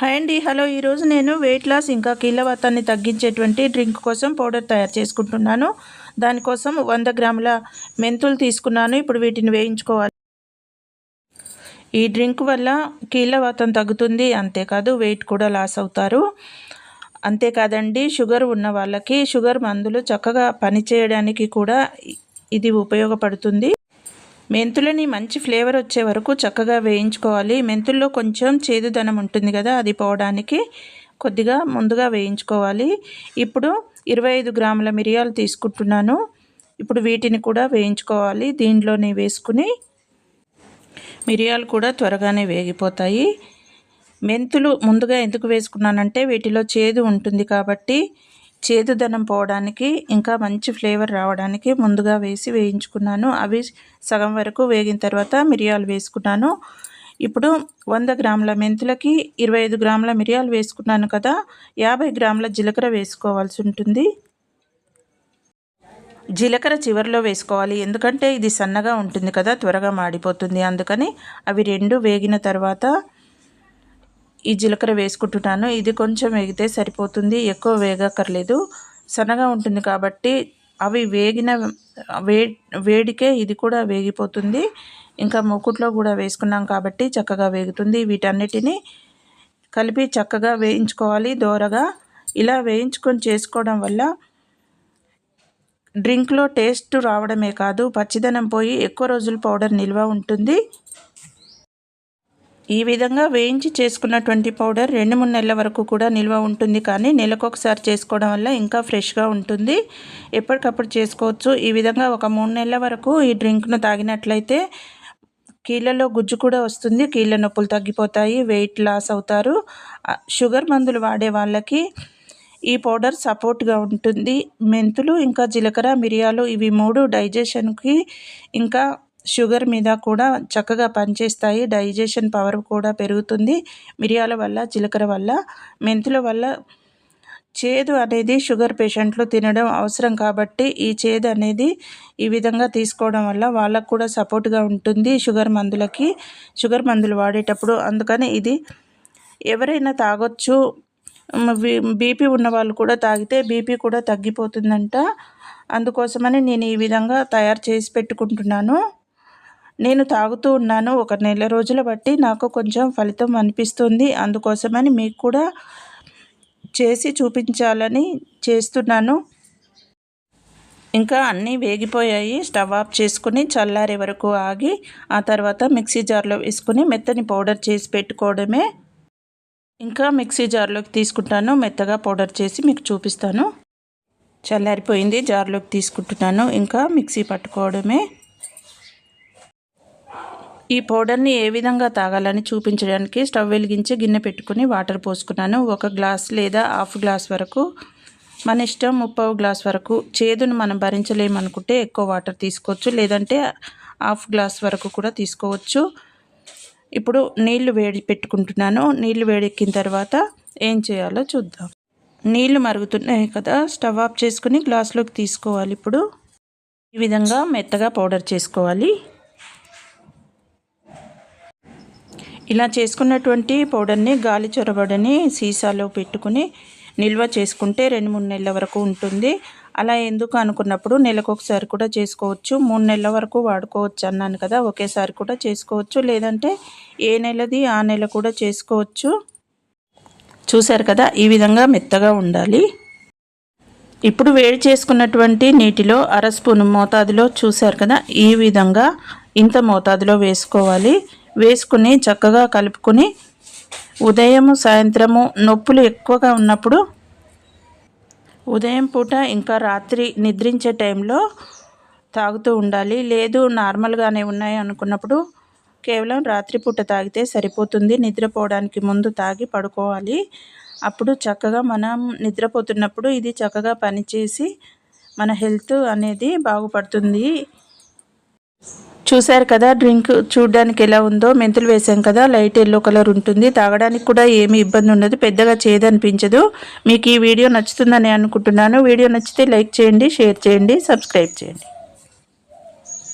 Hi అండి. Hello ఈరోజు నేను వెయిట్ లాస్ ఇంకా కీళ్ళవాతాన్ని తగ్గించేటువంటి డ్రింక్ కోసం పౌడర్ తయారు చేసుకుంటున్నాను. దానికోసం వంద గ్రాముల మెంతులు తీసుకున్నాను. ఇప్పుడు వీటిని వేయించుకోవాలి. ఈ డ్రింక్ వల్ల కీళ్ళవాతం తగ్గుతుంది. అంతేకాదు వెయిట్ కూడా లాస్ అవుతారు. అంతేకాదండి షుగర్ ఉన్న వాళ్ళకి షుగర్ మందులు చక్కగా పనిచేయడానికి కూడా ఇది ఉపయోగపడుతుంది. మెంతులని మంచి ఫ్లేవర్ వచ్చే వరకు చక్కగా వేయించుకోవాలి. మెంతుల్లో కొంచెం చేదుదనం ఉంటుంది కదా అది పోవడానికి కొద్దిగా ముందుగా వేయించుకోవాలి. ఇప్పుడు ఇరవై ఐదు గ్రాముల మిరియాలు తీసుకుంటున్నాను. ఇప్పుడు వీటిని కూడా వేయించుకోవాలి. దీంట్లోనే వేసుకుని మిరియాలు కూడా త్వరగానే వేగిపోతాయి. మెంతులు ముందుగా ఎందుకు వేసుకున్నానంటే వీటిలో చేదు ఉంటుంది కాబట్టి చేదుదనం పోవడానికి ఇంకా మంచి ఫ్లేవర్ రావడానికి ముందుగా వేసి వేయించుకున్నాను. అవి సగం వరకు వేగిన తర్వాత మిరియాలు వేసుకున్నాను. ఇప్పుడు వంద గ్రాముల మెంతులకి ఇరవై ఐదు గ్రాముల మిరియాలు వేసుకున్నాను కదా యాభై గ్రాముల జీలకర్ర వేసుకోవాల్సి ఉంటుంది. జీలకర్ర చివరిలో వేసుకోవాలి. ఎందుకంటే ఇది సన్నగా ఉంటుంది కదా త్వరగా మాడిపోతుంది. అందుకని అవి రెండు వేగిన తర్వాత ఈ జీలకర్ర వేసుకుంటున్నాను. ఇది కొంచెం వేగితే సరిపోతుంది. ఎక్కువ వేగక్కర్లేదు. సన్నగా ఉంటుంది కాబట్టి అవి వేగిన వే వేడికే ఇది కూడా వేగిపోతుంది. ఇంకా మూకుట్లో కూడా వేసుకున్నాం కాబట్టి చక్కగా వేగుతుంది. వీటన్నిటిని కలిపి చక్కగా వేయించుకోవాలి దోరగా. ఇలా వేయించుకొని చేసుకోవడం వల్ల డ్రింక్లో టేస్ట్ రావడమే కాదు. పచ్చిదనం పోయి ఎక్కువ రోజులు పౌడర్ నిల్వ ఉంటుంది. ఈ విధంగా వేయించి చేసుకున్నటువంటి పౌడర్ రెండు మూడు నెలల వరకు కూడా నిల్వ ఉంటుంది. కానీ నెలకొకసారి చేసుకోవడం వల్ల ఇంకా ఫ్రెష్గా ఉంటుంది. ఎప్పటికప్పుడు చేసుకోవచ్చు. ఈ విధంగా ఒక మూడు నెలల వరకు ఈ డ్రింక్ను తాగినట్లయితే కీళ్ళలో గుజ్జు కూడా వస్తుంది. కీళ్ళ నొప్పులు తగ్గిపోతాయి. వెయిట్ లాస్ అవుతారు. షుగర్ మందులు వాడే వాళ్ళకి ఈ పౌడర్ సపోర్ట్గా ఉంటుంది. మెంతులు ఇంకా జీలకర్ర మిరియాలు ఇవి మూడు డైజెషన్కి ఇంకా షుగర్ మీద కూడా చక్కగా పనిచేస్తాయి. డైజెషన్ పవర్ కూడా పెరుగుతుంది. మిరియాల వల్ల జీలకర్ర వల్ల మెంతుల వల్ల చేదు అనేది షుగర్ పేషెంట్లు తినడం అవసరం కాబట్టి ఈ చేదు అనేది ఈ విధంగా తీసుకోవడం వల్ల వాళ్ళకు కూడా సపోర్ట్గా ఉంటుంది షుగర్ మందులకి. షుగర్ మందులు వాడేటప్పుడు అందుకని ఇది ఎవరైనా తాగొచ్చు. బీపీ ఉన్న వాళ్ళు కూడా తాగితే బీపీ కూడా తగ్గిపోతుందంట. అందుకోసమని నేను ఈ విధంగా తయారు చేసి పెట్టుకుంటున్నాను. నేను తాగుతూ ఉన్నాను. ఒక నెల రోజుల బట్టి నాకు కొంచెం ఫలితం అనిపిస్తుంది. అందుకోసమని మీకు కూడా చేసి చూపించాలని చేస్తున్నాను. ఇంకా అన్నీ వేగిపోయాయి. స్టవ్ ఆఫ్ చేసుకుని చల్లారే వరకు ఆగి ఆ తర్వాత మిక్సీ జార్లో వేసుకుని మెత్తని పౌడర్ చేసి పెట్టుకోవడమే. ఇంకా మిక్సీ జార్లోకి తీసుకుంటాను. మెత్తగా పౌడర్ చేసి మీకు చూపిస్తాను. చల్లారిపోయింది. జార్లోకి తీసుకుంటున్నాను. ఇంకా మిక్సీ పట్టుకోవడమే. ఈ పౌడర్ని ఏ విధంగా తాగాలని చూపించడానికి స్టవ్ వెలిగించి గిన్నె పెట్టుకుని వాటర్ పోసుకున్నాను. ఒక గ్లాస్ లేదా హాఫ్ గ్లాస్ వరకు మన ఇష్టం ముప్పై గ్లాస్ వరకు చేదును మనం భరించలేమనుకుంటే ఎక్కువ వాటర్ తీసుకోవచ్చు. లేదంటే హాఫ్ గ్లాస్ వరకు కూడా తీసుకోవచ్చు. ఇప్పుడు నీళ్ళు వేడి పెట్టుకుంటున్నాను. నీళ్ళు వేడెక్కిన తర్వాత ఏం చేయాలో చూద్దాం. నీళ్ళు మరుగుతున్నాయి కదా స్టవ్ ఆఫ్ చేసుకుని గ్లాస్లోకి తీసుకోవాలి. ఇప్పుడు ఈ విధంగా మెత్తగా పౌడర్ చేసుకోవాలి. ఇలా చేసుకున్నటువంటి పౌడర్ని గాలి చొరబడని సీసాలో పెట్టుకుని నిల్వ చేసుకుంటే రెండు మూడు నెలల వరకు ఉంటుంది. అలా ఎందుకు అనుకున్నప్పుడు నెలకు ఒకసారి కూడా చేసుకోవచ్చు. మూడు నెలల వరకు వాడుకోవచ్చు అన్నాను కదా ఒకేసారి కూడా చేసుకోవచ్చు. లేదంటే ఏ నెలది ఆ నెల కూడా చేసుకోవచ్చు. చూశారు కదా ఈ విధంగా మెత్తగా ఉండాలి. ఇప్పుడు వేడి చేసుకున్నటువంటి నీటిలో అర స్పూన్ మోతాదులో చూశారు కదా ఈ విధంగా ఇంత మోతాదులో వేసుకోవాలి. వేసుకుని చక్కగా కలుపుకొని ఉదయము సాయంత్రము నొప్పులు ఎక్కువగా ఉన్నప్పుడు ఉదయం పూట ఇంకా రాత్రి నిద్రించే టైంలో తాగుతూ ఉండాలి. లేదు నార్మల్గానే ఉన్నాయి అనుకున్నప్పుడు కేవలం రాత్రిపూట తాగితే సరిపోతుంది. నిద్రపోవడానికి ముందు తాగి పడుకోవాలి. అప్పుడు చక్కగా మనం నిద్రపోతున్నప్పుడు ఇది చక్కగా పనిచేసి మన హెల్త్ అనేది బాగుపడుతుంది. చూశారు కదా డ్రింక్ చూడడానికి ఎలా ఉందో మెంతులు వేసాం కదా లైట్ ఎల్లో కలర్ ఉంటుంది తాగడానికి కూడా ఏమి ఇబ్బంది ఉండదు పెద్దగా చేయదనిపించదు. మీకు ఈ వీడియో నచ్చుతుందని అనుకుంటున్నాను. వీడియో నచ్చితే లైక్ చేయండి షేర్ చేయండి సబ్స్క్రైబ్ చేయండి.